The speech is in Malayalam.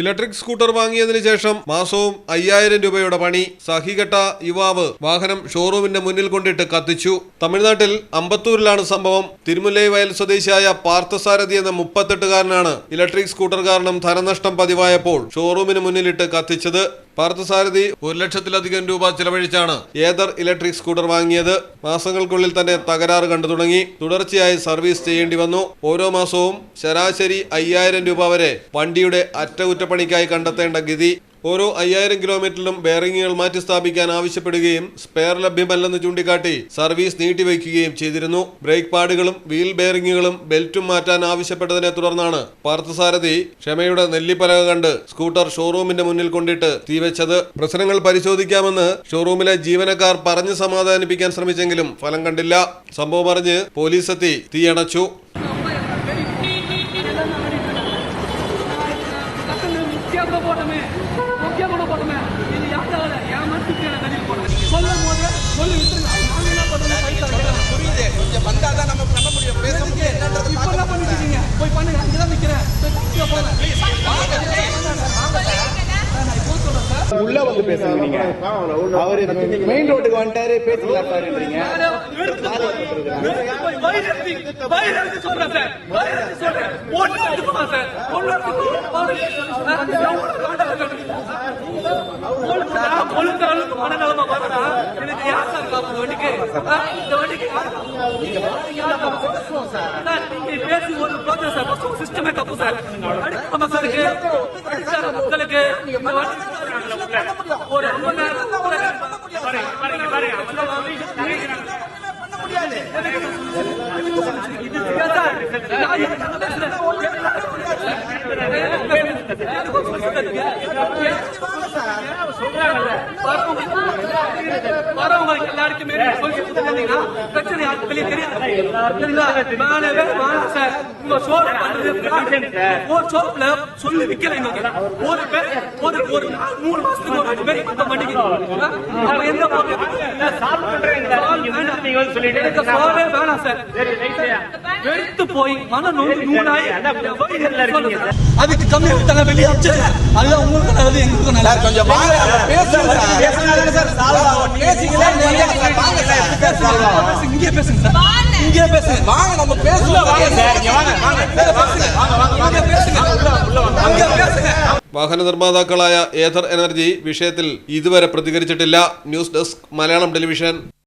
ഇലക്ട്രിക് സ്കൂട്ടർ വാങ്ങിയതിനു ശേഷം മാസവും അയ്യായിരം രൂപയുടെ പണി. സഹികെട്ട യുവാവ് വാഹനം ഷോറൂമിന്റെ മുന്നിൽ കൊണ്ടിട്ട് കത്തിച്ചു. തമിഴ്നാട്ടിൽ അമ്പത്തൂരിലാണ് സംഭവം. തിരുമുല്ലൈ വയൽ സ്വദേശിയായ പാർത്ഥസാരഥി എന്ന മുപ്പത്തെട്ടുകാരനാണ് ഇലക്ട്രിക് സ്കൂട്ടർ കാരണം ധനനഷ്ടം പതിവായപ്പോൾ ഷോറൂമിന് മുന്നിലിട്ട് കത്തിച്ചത്. പാർത്ഥസാരഥി ഒരു ലക്ഷത്തിലധികം രൂപ ചിലവഴിച്ചാണ് ഏതർ ഇലക്ട്രിക് സ്കൂട്ടർ വാങ്ങിയത്. മാസങ്ങൾക്കുള്ളിൽ തന്നെ തകരാറ് കണ്ടു തുടങ്ങി. തുടർച്ചയായി സർവീസ് ചെയ്യേണ്ടി വന്നു. ഓരോ മാസവും ശരാശരി അയ്യായിരം രൂപ വരെ വണ്ടിയുടെ അറ്റകുറ്റപ്പണിക്കായി കണ്ടെത്തേണ്ട ഗതി ഓരോ അയ്യായിരം കിലോമീറ്ററിലും ബെയറിംഗുകൾ മാറ്റി സ്ഥാപിക്കാൻ ആവശ്യപ്പെടുകയും സ്പെയർ ലഭ്യമല്ലെന്ന് ചൂണ്ടിക്കാട്ടി സർവീസ് നീട്ടിവെക്കുകയും ചെയ്തിരുന്നു. ബ്രേക്ക് പാഡുകളും വീൽ ബെയറിംഗുകളും ബെൽറ്റും മാറ്റാൻ ആവശ്യപ്പെട്ടതിനെ തുടർന്നാണ് പാർത്ഥസാരഥി ക്ഷമയുടെ നെല്ലിപ്പലക കണ്ട് സ്കൂട്ടർ ഷോറൂമിന്റെ മുന്നിൽ കൊണ്ടിട്ട് തീവച്ചത്. പ്രശ്നങ്ങൾ പരിശോധിക്കാമെന്ന് ഷോറൂമിലെ ജീവനക്കാർ പറഞ്ഞ് സമാധാനിപ്പിക്കാൻ ശ്രമിച്ചെങ്കിലും ഫലം കണ്ടില്ല. സംഭവം അറിഞ്ഞ് പോലീസ് എത്തി തീയണച്ചു. உள்ள வந்து பேசுங்க அவர் அவரு மெயின் ரோட்டுக்கு வந்துட்டாரு பேசிக்கலாம் பாருங்க பேசி ஒரு சார். சிஸ்டமே சார் மக்களுக்கு மக்களுக்கு ஒரு பண்ண முடியாது. வரவங்களுக்கு எல்லாருக்குமே பிரச்சனை யாருக்கு வெளியே தெரியாது மாணவ மாணவ சார் உங்க சோறு பண்றது சோப்புல சொல்லி விக்கலைங்க ஒரு பேர் ஒரு ஒரு மூணு மாசத்துக்கு ஒரு அஞ்சு பேர் பத்த மாட்டேங்கிறோம் எந்த சாப்பிட்டு அப்ப எந்த போறது? எனக்கு சோறே வேணாம் சார் எடுத்து போய் மன நோய் நூலாய் அதுக்கு கம்மியா விட்டாங்க வெளியே அமிச்சிருங்க அதுதான் உங்களுக்கு நல்லது எங்களுக்கும் நல்லது கொஞ்சம் வாங்க பேசுங்க சார் பேசிங்களா வாங்க சார் எப்படி சார் solve ஆகும்? பேசுங்க, இங்கே பேசுங்க சார் இங்கே பேசுங்க வாங்க நம்ம பேசுவோம் வாங்க சார் இங்க வாங்க வாங்க வாங்க வாங்க வாங்க இங்கே பேசுங்க இங்கே பேசுங்க വാഹന നിർമ്മാതാക്കളായ ഏതർ എനർജി വിഷയത്തിൽ ഇതുവരെ പ്രതികരിച്ചിട്ടില്ല ന്യൂസ് ഡെസ്ക് മലയാളം ടെലിവിഷൻ